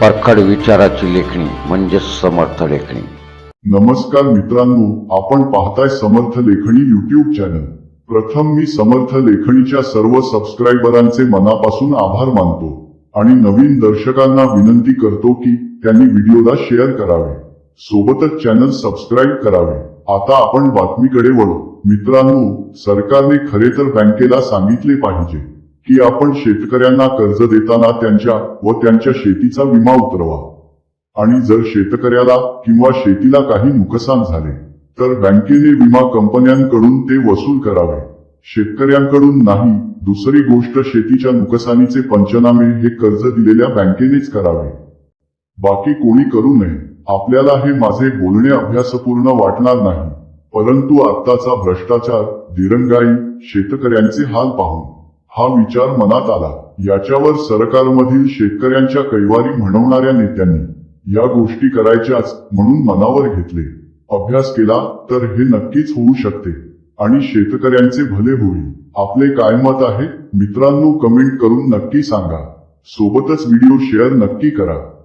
परखड विचाराची लेखणी म्हणजेच समर्थ लेखणी. नमस्कार मित्रांनो आपण पाहताय समर्थ लेखणी युट्यूब चॅनल प्रथम मी समर्थ लेखणीच्या सर्व सबस्क्रायबरांचे मनापासून आभार मानतो आणि नवीन दर्शकांना विनंती करतो की त्यांनी व्हिडिओला शेअर करावे. सोबतच चॅनल सबस्क्राईब करावे. आता आपण बातमीकडे वळू. मित्रांनो सरकारने खरे तर बँकेला सांगितले पाहिजे. की आपण शेतकऱ्यांना कर्ज देताना त्यांच्या व त्यांच्या शेतीचा विमा उतरवा. आणि जर शेतकऱ्याला किंवा शेतीला काही नुकसान झाले तर बँकेने विमा कंपन्यांकडून ते वसूल करावे. शेतकऱ्यांकडून नाही दुसरी गोष्ट शेतीच्या नुकसानीचे पंचनामे हे कर्ज दिलेल्या बँकेनेच करावे. बाकी कोणी करू नये. आपल्याला हे माझे बोलणे अभ्यासपूर्ण वाटणार नाही. परंतु आत्ताचा भ्रष्टाचार दिरंगाई शेतकऱ्यांचे हाल पाहून. हा विचार मनात आला. याच्यावर सरकारमधील शेतकऱ्यांच्या कैवारी म्हणवणाऱ्या नेत्यांनी या गोष्टी करायच्याच म्हणून मनावर घेतले. अभ्यास केला तर हे नक्कीच होऊ शकते. आणि शेतकऱ्यांचे भले होईल. आपले काय मत आहे? मित्रांनो कमेंट करून नक्की सांगा. सोबतच व्हिडिओ शेअर नक्की करा.